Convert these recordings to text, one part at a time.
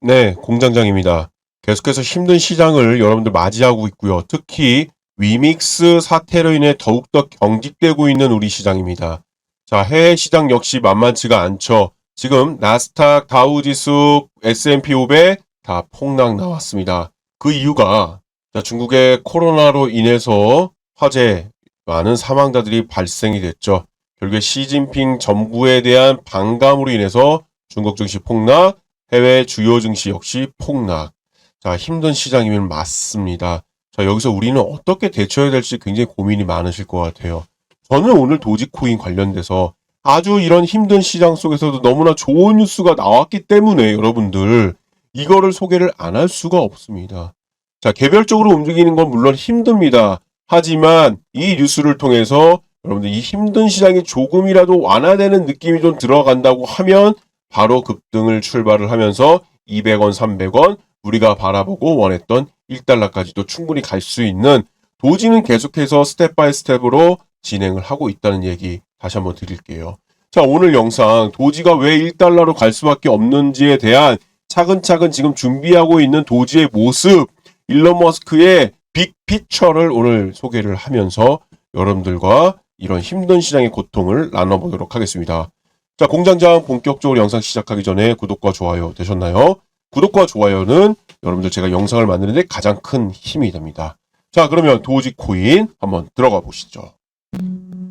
네, 공장장입니다. 계속해서 힘든 시장을 여러분들 맞이하고 있고요. 특히 위믹스 사태로 인해 더욱더 경직되고 있는 우리 시장입니다. 자, 해외 시장 역시 만만치가 않죠. 지금 나스닥, 다우지수, S&P 500 다 폭락 나왔습니다. 그 이유가 자, 중국의 코로나로 인해서 화재 많은 사망자들이 발생이 됐죠. 결국에 시진핑 정부에 대한 반감으로 인해서 중국 증시 폭락, 해외 주요 증시 역시 폭락. 자, 힘든 시장이면 맞습니다. 자, 여기서 우리는 어떻게 대처해야 될지 굉장히 고민이 많으실 것 같아요. 저는 오늘 도지코인 관련돼서 아주 이런 힘든 시장 속에서도 너무나 좋은 뉴스가 나왔기 때문에 여러분들 이거를 소개를 안 할 수가 없습니다. 자, 개별적으로 움직이는 건 물론 힘듭니다. 하지만 이 뉴스를 통해서 여러분들 이 힘든 시장이 조금이라도 완화되는 느낌이 좀 들어간다고 하면 바로 급등을 출발을 하면서 200원, 300원 우리가 바라보고 원했던 1달러까지도 충분히 갈 수 있는 도지는 계속해서 스텝 바이 스텝으로 진행을 하고 있다는 얘기 다시 한번 드릴게요. 자, 오늘 영상 도지가 왜 1달러로 갈 수밖에 없는지에 대한 차근차근 지금 준비하고 있는 도지의 모습, 일론 머스크의 빅 피처를 오늘 소개를 하면서 여러분들과 이런 힘든 시장의 고통을 나눠보도록 하겠습니다. 자, 공장장 본격적으로 영상 시작하기 전에 구독과 좋아요 되셨나요? 구독과 좋아요는 여러분들 제가 영상을 만드는데 가장 큰 힘이 됩니다. 자, 그러면 도지 코인 한번 들어가 보시죠.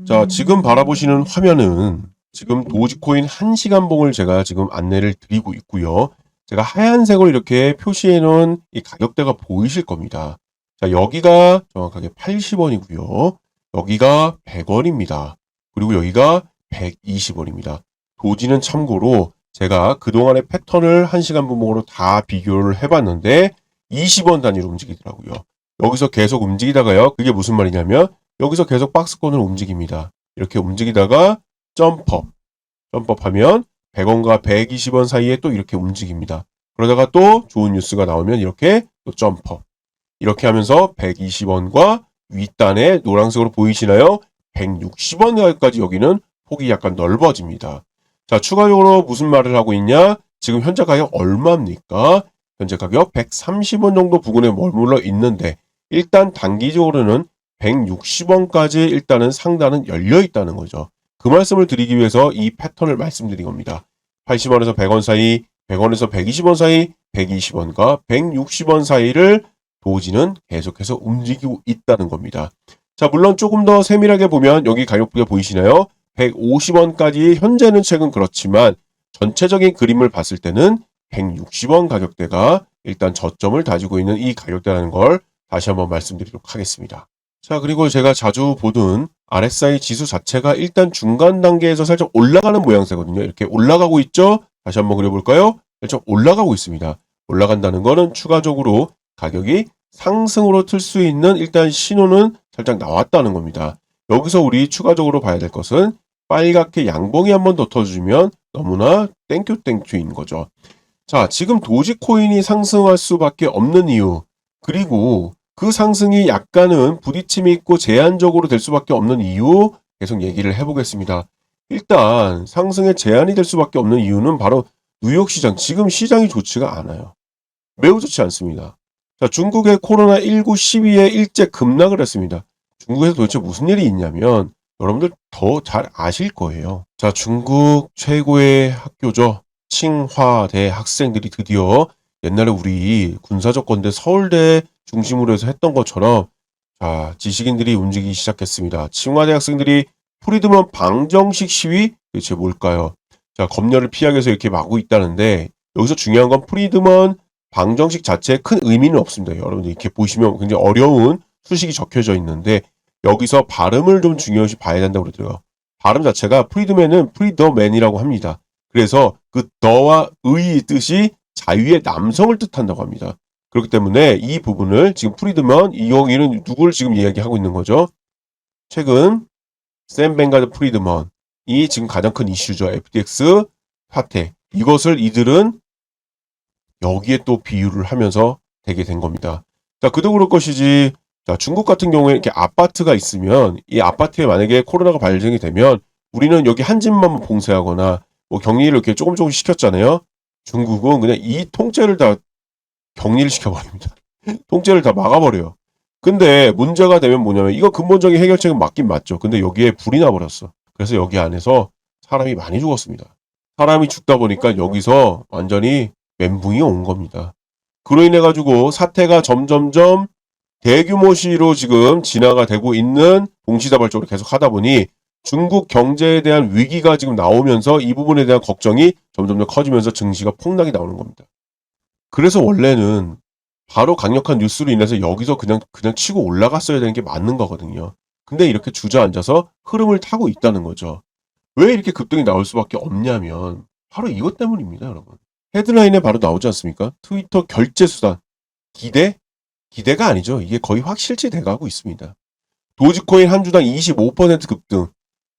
자, 지금 바라보시는 화면은 지금 도지 코인 1시간 봉을 제가 지금 안내를 드리고 있고요. 제가 하얀색으로 이렇게 표시해 놓은 이 가격대가 보이실 겁니다. 자, 여기가 정확하게 80원이고요. 여기가 100원입니다. 그리고 여기가 120원입니다. 도지는 참고로 제가 그동안의 패턴을 1시간 분봉으로 다 비교를 해봤는데 20원 단위로 움직이더라고요. 여기서 계속 움직이다가요. 그게 무슨 말이냐면 여기서 계속 박스권을 움직입니다. 이렇게 움직이다가 점퍼. 점퍼하면 100원과 120원 사이에 또 이렇게 움직입니다. 그러다가 또 좋은 뉴스가 나오면 이렇게 또 점퍼. 이렇게 하면서 120원과 윗단에 노란색으로 보이시나요? 160원까지 여기는 폭이 약간 넓어집니다. 자, 추가적으로 무슨 말을 하고 있냐? 지금 현재 가격 얼마입니까? 현재 가격 130원 정도 부근에 머물러 있는데 일단 단기적으로는 160원까지 일단은 상단은 열려 있다는 거죠. 그 말씀을 드리기 위해서 이 패턴을 말씀드린 겁니다. 80원에서 100원 사이, 100원에서 120원 사이, 120원과 160원 사이를 도지는 계속해서 움직이고 있다는 겁니다. 자, 물론 조금 더 세밀하게 보면 여기 가격표가 보이시나요? 150원까지 현재는 최근 그렇지만 전체적인 그림을 봤을 때는 160원 가격대가 일단 저점을 다지고 있는 이 가격대라는 걸 다시 한번 말씀드리도록 하겠습니다. 자, 그리고 제가 자주 보던 RSI 지수 자체가 일단 중간 단계에서 살짝 올라가는 모양새거든요. 이렇게 올라가고 있죠? 다시 한번 그려볼까요? 살짝 올라가고 있습니다. 올라간다는 거는 추가적으로 가격이 상승으로 틀 수 있는 일단 신호는 살짝 나왔다는 겁니다. 여기서 우리 추가적으로 봐야 될 것은 빨갛게 양봉이 한 번 더 터주면 너무나 땡큐 땡큐인 거죠. 자, 지금 도지코인이 상승할 수밖에 없는 이유, 그리고 그 상승이 약간은 부딪힘이 있고 제한적으로 될 수밖에 없는 이유 계속 얘기를 해보겠습니다. 일단 상승에 제한이 될 수밖에 없는 이유는 바로 뉴욕 시장, 지금 시장이 좋지가 않아요. 매우 좋지 않습니다. 자, 중국의 코로나19 시위에 일제 급락을 했습니다. 중국에서 도대체 무슨 일이 있냐면 여러분들 더 잘 아실 거예요. 자, 중국 최고의 학교죠. 칭화대 학생들이 드디어 옛날에 우리 군사적 건대 서울대 중심으로 해서 했던 것처럼 자, 지식인들이 움직이기 시작했습니다. 칭화대 학생들이 프리드먼 방정식 시위 대체 뭘까요? 자, 검열을 피하기 위해서 이렇게 막고 있다는데 여기서 중요한 건 프리드먼 방정식 자체에 큰 의미는 없습니다. 여러분들 이렇게 보시면 굉장히 어려운 수식이 적혀져 있는데 여기서 발음을 좀 중요시 봐야 된다고 그러더라고요. 발음 자체가 프리드맨은 프리더맨이라고 합니다. 그래서 그 더와 의의 뜻이 자유의 남성을 뜻한다고 합니다. 그렇기 때문에 이 부분을 지금 프리드먼 이 여기는 누구를 지금 이야기하고 있는 거죠? 최근 샘 뱅가드 프리드먼 이 지금 가장 큰 이슈죠. FTX 사태. 이것을 이들은 여기에 또 비유를 하면서 되게 된 겁니다. 자, 그도 그럴 것이지. 자, 중국 같은 경우에 이렇게 아파트가 있으면 이 아파트에 만약에 코로나가 발생이 되면 우리는 여기 한 집만 봉쇄하거나 뭐 격리를 이렇게 조금 조금 시켰잖아요. 중국은 그냥 이 통째를 다 격리를 시켜버립니다. 통째를 다 막아버려요. 근데 문제가 되면 뭐냐면 이거 근본적인 해결책은 맞긴 맞죠. 근데 여기에 불이 나버렸어. 그래서 여기 안에서 사람이 많이 죽었습니다. 사람이 죽다 보니까 여기서 완전히 멘붕이 온 겁니다. 그로 인해 가지고 사태가 점점점 대규모 시위로 지금 진화가 되고 있는 동시다발적으로 계속 하다 보니 중국 경제에 대한 위기가 지금 나오면서 이 부분에 대한 걱정이 점점 더 커지면서 증시가 폭락이 나오는 겁니다. 그래서 원래는 바로 강력한 뉴스로 인해서 여기서 그냥 그냥 치고 올라갔어야 되는 게 맞는 거거든요. 근데 이렇게 주저앉아서 흐름을 타고 있다는 거죠. 왜 이렇게 급등이 나올 수밖에 없냐면 바로 이것 때문입니다, 여러분. 헤드라인에 바로 나오지 않습니까? 트위터 결제 수단 기대 기대가 아니죠. 이게 거의 확실시 돼가고 있습니다. 도지코인 한 주당 25% 급등.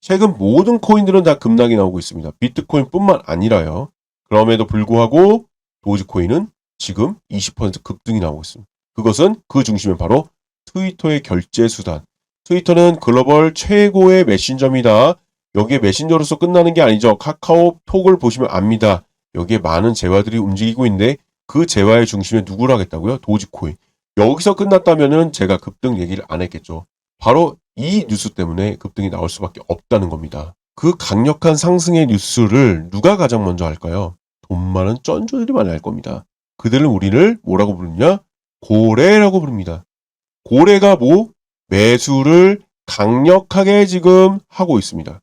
최근 모든 코인들은 다 급락이 나오고 있습니다. 비트코인뿐만 아니라요. 그럼에도 불구하고 도지코인은 지금 20% 급등이 나오고 있습니다. 그것은 그 중심에 바로 트위터의 결제 수단. 트위터는 글로벌 최고의 메신저입니다. 여기에 메신저로서 끝나는 게 아니죠. 카카오톡을 보시면 압니다. 여기에 많은 재화들이 움직이고 있는데 그 재화의 중심에 누구를 하겠다고요? 도지코인. 여기서 끝났다면은 제가 급등 얘기를 안 했겠죠. 바로 이 뉴스 때문에 급등이 나올 수밖에 없다는 겁니다. 그 강력한 상승의 뉴스를 누가 가장 먼저 할까요? 돈 많은 쩐주들이 많이 할 겁니다. 그들은 우리를 뭐라고 부르냐? 고래라고 부릅니다. 고래가 뭐? 매수를 강력하게 지금 하고 있습니다.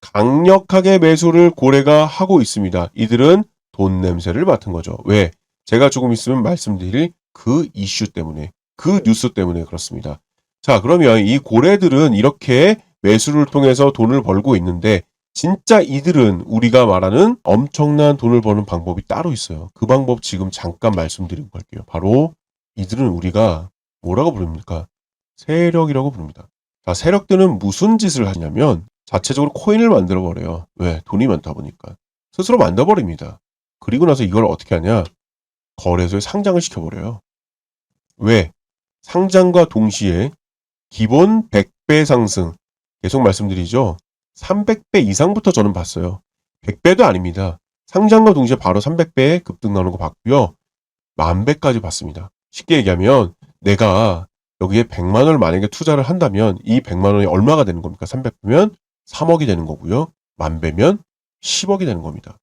강력하게 매수를 고래가 하고 있습니다. 이들은 돈 냄새를 맡은 거죠. 왜? 제가 조금 있으면 말씀드릴 그 이슈 때문에, 그 뉴스 때문에 그렇습니다. 자, 그러면 이 고래들은 이렇게 매수를 통해서 돈을 벌고 있는데, 진짜 이들은 우리가 말하는 엄청난 돈을 버는 방법이 따로 있어요. 그 방법 지금 잠깐 말씀드리고 갈게요. 바로 이들은 우리가 뭐라고 부릅니까? 세력이라고 부릅니다. 자, 세력들은 무슨 짓을 하냐면 자체적으로 코인을 만들어 버려요. 왜? 돈이 많다 보니까. 스스로 만들어 버립니다. 그리고 나서 이걸 어떻게 하냐? 거래소에 상장을 시켜 버려요. 왜? 상장과 동시에 기본 100배 상승. 계속 말씀드리죠. 300배 이상부터 저는 봤어요. 100배도 아닙니다. 상장과 동시에 바로 300배 급등 나오는 거 봤고요. 만배까지 봤습니다. 쉽게 얘기하면 내가 여기에 100만 원을 만약에 투자를 한다면 이 100만 원이 얼마가 되는 겁니까? 300배면 3억이 되는 거고요. 만배면 10억이 되는 겁니다.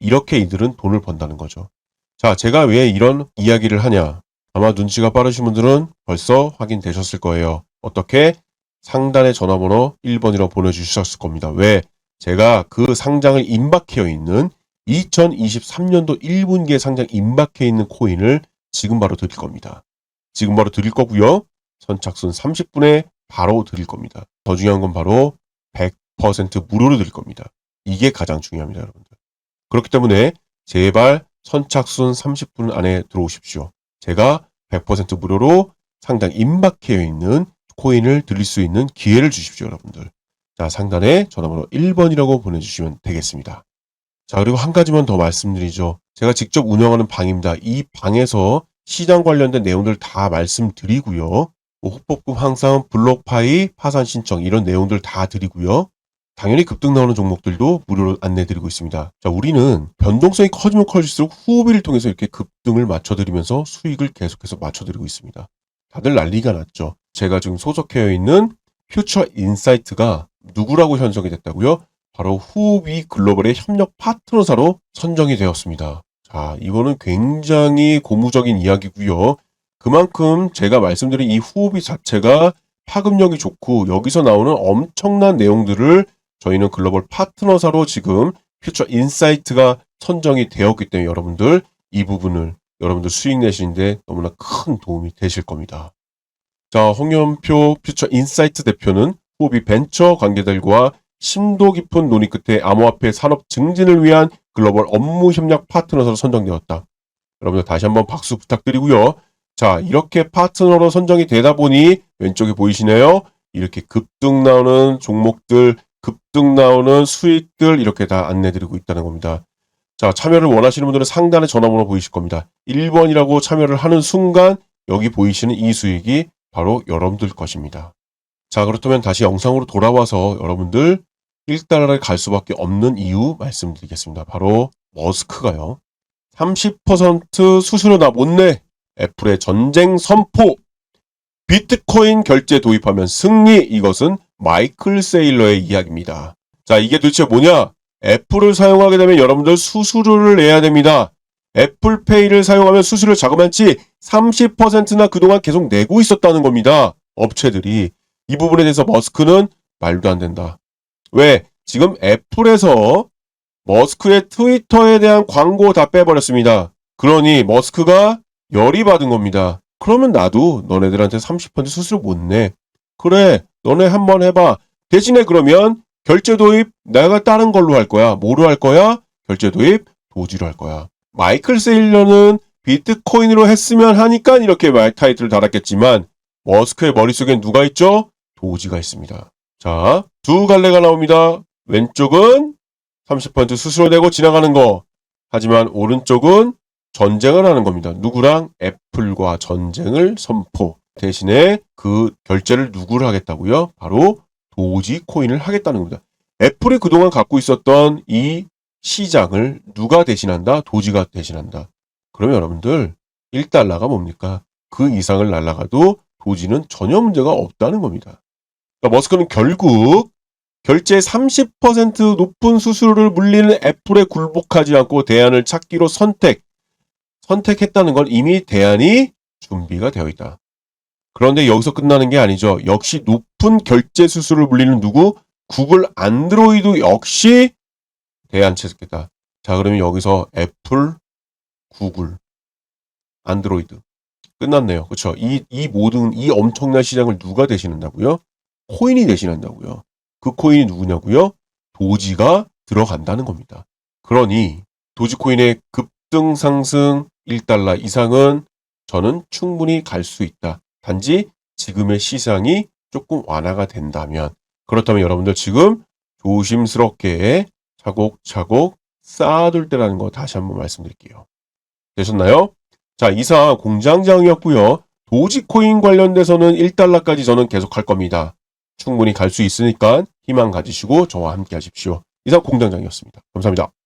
이렇게 이들은 돈을 번다는 거죠. 자, 제가 왜 이런 이야기를 하냐? 아마 눈치가 빠르신 분들은 벌써 확인되셨을 거예요. 어떻게? 상단의 전화번호 1번이라고 보내주셨을 겁니다. 왜? 제가 그 상장을 임박해 있는 2023년도 1분기에 상장 임박해 있는 코인을 지금 바로 드릴 겁니다. 지금 바로 드릴 거고요. 선착순 30분에 바로 드릴 겁니다. 더 중요한 건 바로 100% 무료로 드릴 겁니다. 이게 가장 중요합니다, 여러분들. 그렇기 때문에 제발 선착순 30분 안에 들어오십시오. 제가 100% 무료로 상당 임박해 있는 코인을 드릴 수 있는 기회를 주십시오, 여러분들. 자, 상단에 전화번호 1번이라고 보내주시면 되겠습니다. 자, 그리고 한 가지만 더 말씀드리죠. 제가 직접 운영하는 방입니다. 이 방에서 시장 관련된 내용들 다 말씀드리고요. 뭐 후법금 항상 블록파이 파산 신청 이런 내용들 다 드리고요. 당연히 급등 나오는 종목들도 무료로 안내드리고 있습니다. 자, 우리는 변동성이 커지면 커질수록 후비를 통해서 이렇게 급등을 맞춰드리면서 수익을 계속해서 맞춰드리고 있습니다. 다들 난리가 났죠. 제가 지금 소속해 있는 퓨처 인사이트가 누구라고 현정이 됐다고요? 바로 후비 글로벌의 협력 파트너사로 선정이 되었습니다. 자, 이거는 굉장히 고무적인 이야기고요. 그만큼 제가 말씀드린 이 후비 자체가 파급력이 좋고 여기서 나오는 엄청난 내용들을 저희는 글로벌 파트너사로 지금 퓨처 인사이트가 선정이 되었기 때문에 여러분들 이 부분을 여러분들 수익 내시는데 너무나 큰 도움이 되실 겁니다. 자, 홍현표 퓨처 인사이트 대표는 후비 벤처 관계들과 심도 깊은 논의 끝에 암호화폐 산업 증진을 위한 글로벌 업무 협력 파트너로 선정되었다. 여러분들 다시 한번 박수 부탁드리고요. 자, 이렇게 파트너로 선정이 되다 보니 왼쪽에 보이시네요. 이렇게 급등 나오는 종목들, 급등 나오는 수익들 이렇게 다 안내드리고 있다는 겁니다. 자, 참여를 원하시는 분들은 상단에 전화번호 보이실 겁니다. 1번이라고 참여를 하는 순간 여기 보이시는 이 수익이 바로 여러분들 것입니다. 자, 그렇다면 다시 영상으로 돌아와서 여러분들 1달러를 갈 수밖에 없는 이유 말씀드리겠습니다. 바로 머스크가요. 30% 수수료 나 못 내. 애플의 전쟁 선포. 비트코인 결제 도입하면 승리. 이것은 마이클 세일러의 이야기입니다. 자, 이게 도대체 뭐냐? 애플을 사용하게 되면 여러분들 수수료를 내야 됩니다. 애플페이를 사용하면 수수료 자그만치 30%나 그동안 계속 내고 있었다는 겁니다. 업체들이. 이 부분에 대해서 머스크는 말도 안 된다. 왜? 지금 애플에서 머스크의 트위터에 대한 광고 다 빼버렸습니다. 그러니 머스크가 열이 받은 겁니다. 그러면 나도 너네들한테 30% 수수료 못 내. 그래, 너네 한번 해봐. 대신에 그러면 결제 도입 내가 다른 걸로 할 거야. 뭐로 할 거야? 결제 도입 도지로 할 거야. 마이클 세일러는 비트코인으로 했으면 하니까 이렇게 말 타이틀을 달았겠지만 머스크의 머릿속엔 누가 있죠? 도지가 있습니다. 자, 두 갈래가 나옵니다. 왼쪽은 30% 수수료 내고 지나가는 거. 하지만 오른쪽은 전쟁을 하는 겁니다. 누구랑? 애플과 전쟁을 선포. 대신에 그 결제를 누구를 하겠다고요? 바로 도지 코인을 하겠다는 겁니다. 애플이 그동안 갖고 있었던 이 시장을 누가 대신한다? 도지가 대신한다. 그러면 여러분들 1달러가 뭡니까? 그 이상을 날아가도 도지는 전혀 문제가 없다는 겁니다. 그러니까 머스크는 결국 결제 30% 높은 수수료를 물리는 애플에 굴복하지 않고 대안을 찾기로 선택. 선택했다는 건 이미 대안이 준비가 되어 있다. 그런데 여기서 끝나는 게 아니죠. 역시 높은 결제 수수료를 물리는 누구? 구글 안드로이드 역시 대안 찾겠다. 자, 그러면 여기서 애플, 구글, 안드로이드. 끝났네요. 그렇죠? 이, 이 모든, 이 엄청난 시장을 누가 대신한다고요? 코인이 대신한다고요. 그 코인이 누구냐고요? 도지가 들어간다는 겁니다. 그러니 도지코인의 급등 상승 1달러 이상은 저는 충분히 갈 수 있다. 단지 지금의 시장이 조금 완화가 된다면 그렇다면 여러분들 지금 조심스럽게 차곡차곡 쌓아둘 때라는 거 다시 한번 말씀드릴게요. 되셨나요? 자, 이상 공장장이었고요. 도지코인 관련돼서는 1달러까지 저는 계속 할 겁니다. 충분히 갈 수 있으니까 희망 가지시고 저와 함께 하십시오. 이상 공장장이었습니다. 감사합니다.